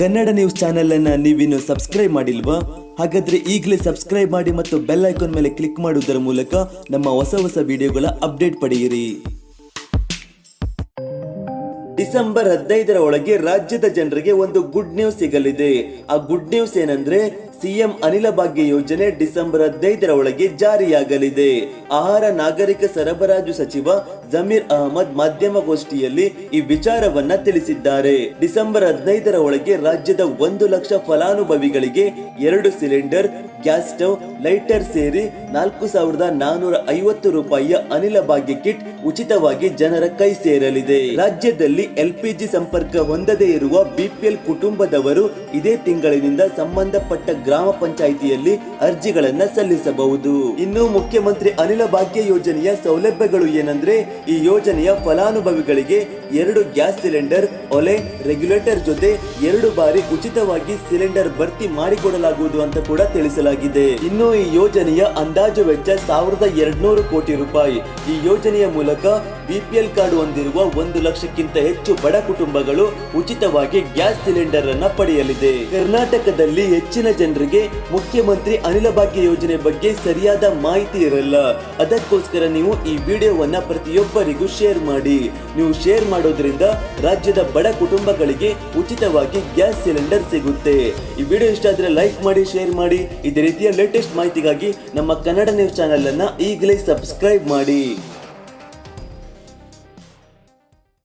Kannada news channel ಅನ್ನ ನೀವಿನ್ನು subscribe ಮಾಡಿಲ್ವಾ? ಹಾಗಾದ್ರೆ ಈಗಲೇ ಸಬ್ಸ್ಕ್ರೈಬ್ ಮಾಡಿ ಮತ್ತು ಬೆಲ್ ಐಕಾನ್ ಮೇಲೆ ಕ್ಲಿಕ್ ಮಾಡುವುದರ ಮೂಲಕ ನಮ್ಮ ಹೊಸ ಹೊಸ ವಿಡಿಯೋಗಳ ಅಪ್ಡೇಟ್ ಪಡೆಯಿರಿ. ಡಿಸೆಂಬರ್ ಹದಿನೈದರ ಒಳಗೆ ರಾಜ್ಯದ ಜನರಿಗೆ ಒಂದು ಗುಡ್ ನ್ಯೂಸ್ ಸಿಗಲಿದೆ. ಆ ಗುಡ್ ನ್ಯೂಸ್ ಏನಂದ್ರೆ ಸಿಎಂ ಅನಿಲ ಭಾಗ್ಯ ಯೋಜನೆ ಡಿಸೆಂಬರ್ ಹದಿನೈದರ ಒಳಗೆ ಜಾರಿಯಾಗಲಿದೆ. ಆಹಾರ ನಾಗರಿಕ ಸರಬರಾಜು ಸಚಿವ ಜಮೀರ್ ಅಹಮದ್ ಮಾಧ್ಯಮಗೋಷ್ಠಿಯಲ್ಲಿ ಈ ವಿಚಾರವನ್ನ ತಿಳಿಸಿದ್ದಾರೆ. ಡಿಸೆಂಬರ್ ಹದಿನೈದರ ಒಳಗೆ ರಾಜ್ಯದ ಒಂದು ಲಕ್ಷ ಫಲಾನುಭವಿಗಳಿಗೆ ಎರಡು ಸಿಲಿಂಡರ್, ಗ್ಯಾಸ್ ಸ್ಟವ್, ಲೈಟರ್ ಸೇರಿ ನಾಲ್ಕು ಸಾವಿರದ ನಾನೂರ ಐವತ್ತು ರೂಪಾಯಿಯ ಅನಿಲ ಭಾಗ್ಯ ಕಿಟ್ ಉಚಿತವಾಗಿ ಜನರ ಕೈ ಸೇರಲಿದೆ. ರಾಜ್ಯದಲ್ಲಿ ಎಲ್ಪಿಜಿ ಸಂಪರ್ಕ ಹೊಂದದೇ ಇರುವ ಬಿಪಿಎಲ್ ಕುಟುಂಬದವರು ಇದೇ ತಿಂಗಳಿನಿಂದ ಸಂಬಂಧಪಟ್ಟ ಗ್ರಾಮ ಪಂಚಾಯಿತಿಯಲ್ಲಿ ಅರ್ಜಿಗಳನ್ನ ಸಲ್ಲಿಸಬಹುದು. ಇನ್ನು ಮುಖ್ಯಮಂತ್ರಿ ಅನಿಲ ಭಾಗ್ಯ ಯೋಜನೆಯ ಸೌಲಭ್ಯಗಳು ಏನಂದ್ರೆ ಈ ಯೋಜನೆಯ ಫಲಾನುಭವಿಗಳಿಗೆ ಎರಡು ಗ್ಯಾಸ್ ಸಿಲಿಂಡರ್, ಒಲೆ, ರೆಗ್ಯುಲೇಟರ್ ಜೊತೆ ಎರಡು ಬಾರಿ ಉಚಿತವಾಗಿ ಸಿಲಿಂಡರ್ ಭರ್ತಿ ಮಾಡಿಕೊಡಲಾಗುವುದು ಅಂತ ಕೂಡ ತಿಳಿಸಲಾಗಿದೆ. ಇನ್ನು ಈ ಯೋಜನೆಯ ಅಂದಾಜು ವೆಚ್ಚ ಸಾವಿರದ ಎರಡ್ನೂರು ಕೋಟಿ ರೂಪಾಯಿ. ಈ ಯೋಜನೆಯ ಮೂಲಕ ಬಿಪಿಎಲ್ ಕಾರ್ಡ್ ಹೊಂದಿರುವ ಒಂದು ಲಕ್ಷಕ್ಕಿಂತ ಹೆಚ್ಚು ಬಡ ಕುಟುಂಬಗಳು ಉಚಿತವಾಗಿ ಗ್ಯಾಸ್ ಸಿಲಿಂಡರ್ ಅನ್ನ ಪಡೆಯಲಿದೆ. ಕರ್ನಾಟಕದಲ್ಲಿ ಹೆಚ್ಚಿನ ಜನರಿಗೆ ಮುಖ್ಯಮಂತ್ರಿ ಅನಿಲ ಭಾಗ್ಯ ಯೋಜನೆ ಬಗ್ಗೆ ಸರಿಯಾದ ಮಾಹಿತಿ ಇರಲ್ಲ. ಅದಕ್ಕೋಸ್ಕರ ನೀವು ಈ ವಿಡಿಯೋವನ್ನ ಪ್ರತಿಯೊಬ್ಬರಿಗೂ ಶೇರ್ ಮಾಡಿ. ನೀವು ಶೇರ್ ಮಾಡೋದ್ರಿಂದ ರಾಜ್ಯದ ಬಡ ಕುಟುಂಬಗಳಿಗೆ ಉಚಿತವಾಗಿ ಗ್ಯಾಸ್ ಸಿಲಿಂಡರ್ ಸಿಗುತ್ತೆ. ಈ ವಿಡಿಯೋ ಇಷ್ಟ ಆದ್ರೆ ಲೈಕ್ ಮಾಡಿ, ಶೇರ್ ಮಾಡಿ. ಇದೇ ರೀತಿಯ ಲೇಟೆಸ್ಟ್ ಮಾಹಿತಿಗಾಗಿ ನಮ್ಮ ಕನ್ನಡ ನ್ಯೂಸ್ ಚಾನೆಲ್ ಅನ್ನ ಈಗಲೇ ಸಬ್ಸ್ಕ್ರೈಬ್ ಮಾಡಿ.